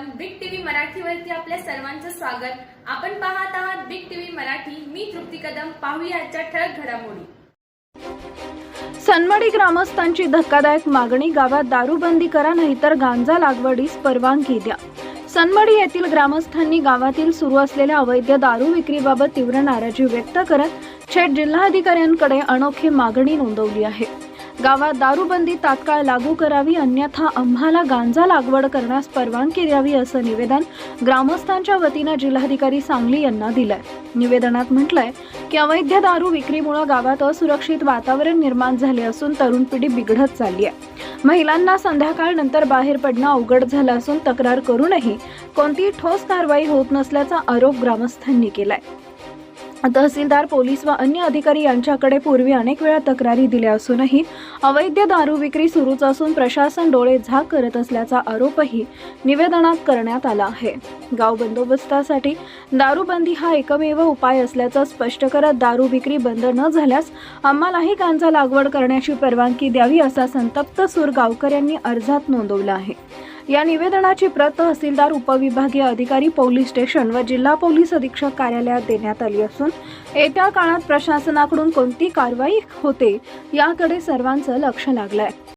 चॅनलवरती आपल्या सर्वांचं स्वागत. आपण पाहत आहात बिग टीव्ही मराठी. मी तृप्ती कदम. पाहूया आजच्या ठळक घडामोडी. सनमडी ग्रामस्थांची धक्कादायक मागणी. गावात दारूबंदी करा नाहीतर गांजा लागवडीस परवानगी द्या. सनमडी येथील ग्रामस्थांनी गावातील सुरू असलेल्या अवैध दारू विक्रीबाबत तीव्र नाराजी व्यक्त करत थेट जिल्हाधिकाऱ्यांकडे अनोखी मागणी नोंदवली आहे. गावात दारूबंदी तात्काळ लागू करावी अन्यथा आम्हाला गांजा लागवड करण्यास परवानगी द्यावी असं निवेदन ग्रामस्थांच्या वतीनं जिल्हाधिकारी सांगली यांना दिलंय. निवेदनात म्हटलंय की अवैध दारू विक्रीमुळे गावात असुरक्षित वातावरण निर्माण झाले असून तरुण पिढी बिघडत चालली आहे. महिलांना संध्याकाळ नंतर बाहेर पडणं अवघड झालं असून तक्रार करूनही कोणतीही ठोस कारवाई होत नसल्याचा आरोप ग्रामस्थांनी केलाय. तहसीलदार पोलीस व अन्य अधिकारी यांच्याकडे पूर्वी अनेक वेळा तक्रारी दिल्या असूनही अवैध दारू विक्री सुरूच असून प्रशासन डोळे झाक करत असल्याचा आरोपही निवेदनात करण्यात आला आहे. गाव बंदोबस्तासाठी दारूबंदी हा एकमेव उपाय असल्याचं स्पष्ट करत दारू विक्री बंद न झाल्यास आम्हालाही गांजा लागवड करण्याची परवानगी द्यावी असा संतप्त सूर गावकऱ्यांनी अर्जात नोंदवला आहे. या निवेदनाची प्रत तहसीलदार उपविभागीय अधिकारी पोलीस स्टेशन व जिल्हा पोलीस अधीक्षक कार्यालयात देण्यात आली असून येत्या काळात प्रशासनाकडून कोणती कारवाई होते याकडे सर्वांचं लक्ष लागलंय.